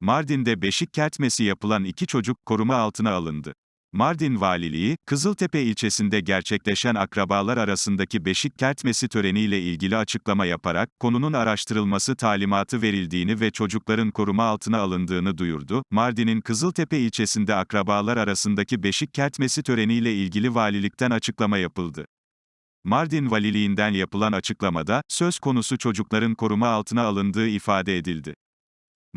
Mardin'de beşik kertmesi yapılan iki çocuk koruma altına alındı. Mardin Valiliği, Kızıltepe ilçesinde gerçekleşen akrabalar arasındaki beşik kertmesi töreniyle ilgili açıklama yaparak, konunun araştırılması talimatı verildiğini ve çocukların koruma altına alındığını duyurdu. Mardin'in Kızıltepe ilçesinde akrabalar arasındaki beşik kertmesi töreniyle ilgili valilikten açıklama yapıldı. Mardin Valiliğinden yapılan açıklamada, söz konusu çocukların koruma altına alındığı ifade edildi.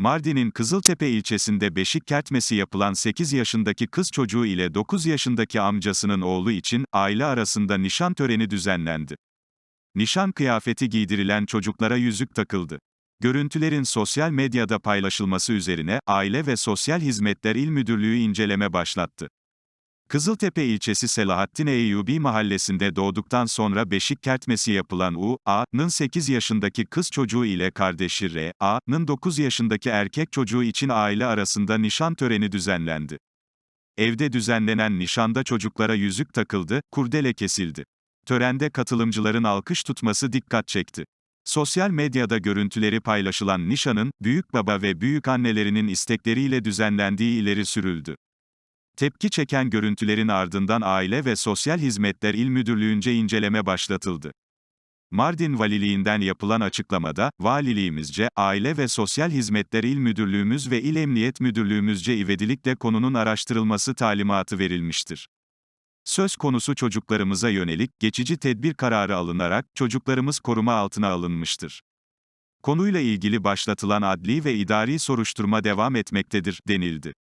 Mardin'in Kızıltepe ilçesinde beşik kertmesi yapılan 8 yaşındaki kız çocuğu ile 9 yaşındaki amcasının oğlu için, aile arasında nişan töreni düzenlendi. Nişan kıyafeti giydirilen çocuklara yüzük takıldı. Görüntülerin sosyal medyada paylaşılması üzerine, Aile ve Sosyal Hizmetler İl Müdürlüğü inceleme başlattı. Kızıltepe ilçesi Selahattin Eyyubi mahallesinde doğduktan sonra beşik kertmesi yapılan U, A.'nın 8 yaşındaki kız çocuğu ile kardeşi R. A.'nın 9 yaşındaki erkek çocuğu için aile arasında nişan töreni düzenlendi. Evde düzenlenen nişanda çocuklara yüzük takıldı, kurdele kesildi. Törende katılımcıların alkış tutması dikkat çekti. Sosyal medyada görüntüleri paylaşılan nişanın, büyük baba ve büyük annelerinin istekleriyle düzenlendiği ileri sürüldü. Tepki çeken görüntülerin ardından Aile ve Sosyal Hizmetler İl Müdürlüğü'nce inceleme başlatıldı. Mardin Valiliğinden yapılan açıklamada, valiliğimizce, Aile ve Sosyal Hizmetler İl Müdürlüğümüz ve İl Emniyet Müdürlüğümüzce ivedilikle konunun araştırılması talimatı verilmiştir. Söz konusu çocuklarımıza yönelik, geçici tedbir kararı alınarak, çocuklarımız koruma altına alınmıştır. Konuyla ilgili başlatılan adli ve idari soruşturma devam etmektedir, denildi.